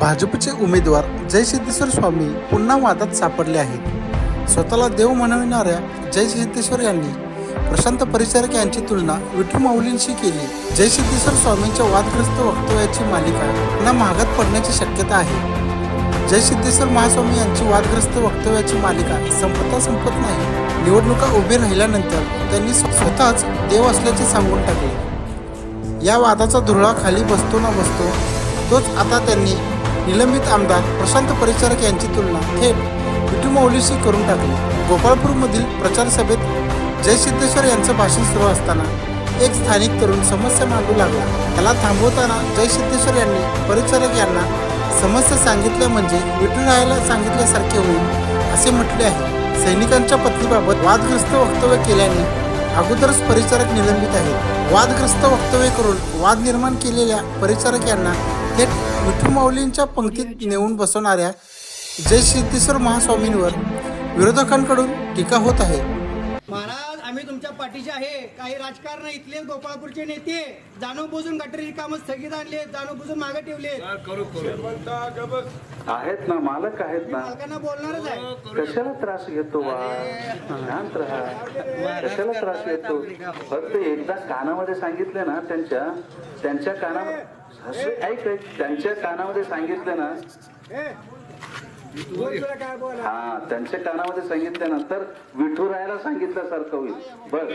भाजपचे उमेदवार जयसिद्धेश्वर स्वामी पुन्हा वादात सापडले आहेत. स्वतःला देव म्हणविणाऱ्या जयसिद्धेश्वर यांनी प्रशांत परिचारक यांची तुलना विठू माऊलींशी केली. जयसिद्धेश्वर स्वामींच्या वादग्रस्त वक्तव्याची मालिका पुन्हा महागात पडण्याची शक्यता आहे. जयसिद्धेश्वर महास्वामी यांची वादग्रस्त वक्तव्याची मालिका संपता संपत नाही. निवडणुका उभी राहिल्यानंतर त्यांनी स्वतःच देव असल्याचे सांगून टाकले. या वादाचा धुरळा खाली बसतो ना बसतो तोच आता त्यांनी निलंबित आमदार प्रशांत परिचारक यांची तुलना थेट विठू मौलीशी करून टाकली. गोपाळपूरमधील प्रचार सभेत जयसिद्धेश्वर यांचं भाषण सुरू असताना एक स्थानिक तरुण समस्या मांडू लागला. त्याला थांबवताना जयसिद्धेश्वर यांनी परिचारक यांना समस्या सांगितल्या म्हणजे विठुरायाला सांगितल्यासारखे होईल असे म्हटले आहे. सैनिकांच्या पत्नीबाबत वादग्रस्त वक्तव्य केल्याने अगोदरच परिचारक निलंबित आहेत. वादग्रस्त वक्तव्य करून वाद निर्माण केलेल्या परिचारक यांना थेट विठूमाऊलींच्या पंक्तीत नेऊन बसवणाऱ्या जय सिद्धेश्वर महास्वामींवर विरोधकांकडून टीका होत आहे. आम्ही तुमच्या पाठीशी आहे. काही राजकारण इथले गोपाळपूरचे नेते. जाणून बुजून गटारी कामं स्थगित आणले जाणून बुजून मागे ठेवले आहेत ना मालक आहेत ना. मालकांना बोलणारच आहे. कशाला त्रास घेतो वा? शांत राहा. कशाला त्रास घेतो? फक्त एकदा कानामध्ये सांगितले ना त्यांच्या त्यांच्या काना ऐक ऐक. त्यांच्या कानामध्ये सांगितले ना हा त्यांच्या कानामध्ये सांगितल्यानंतर विठुरायाला सांगितल्यासारखं होईल. बर.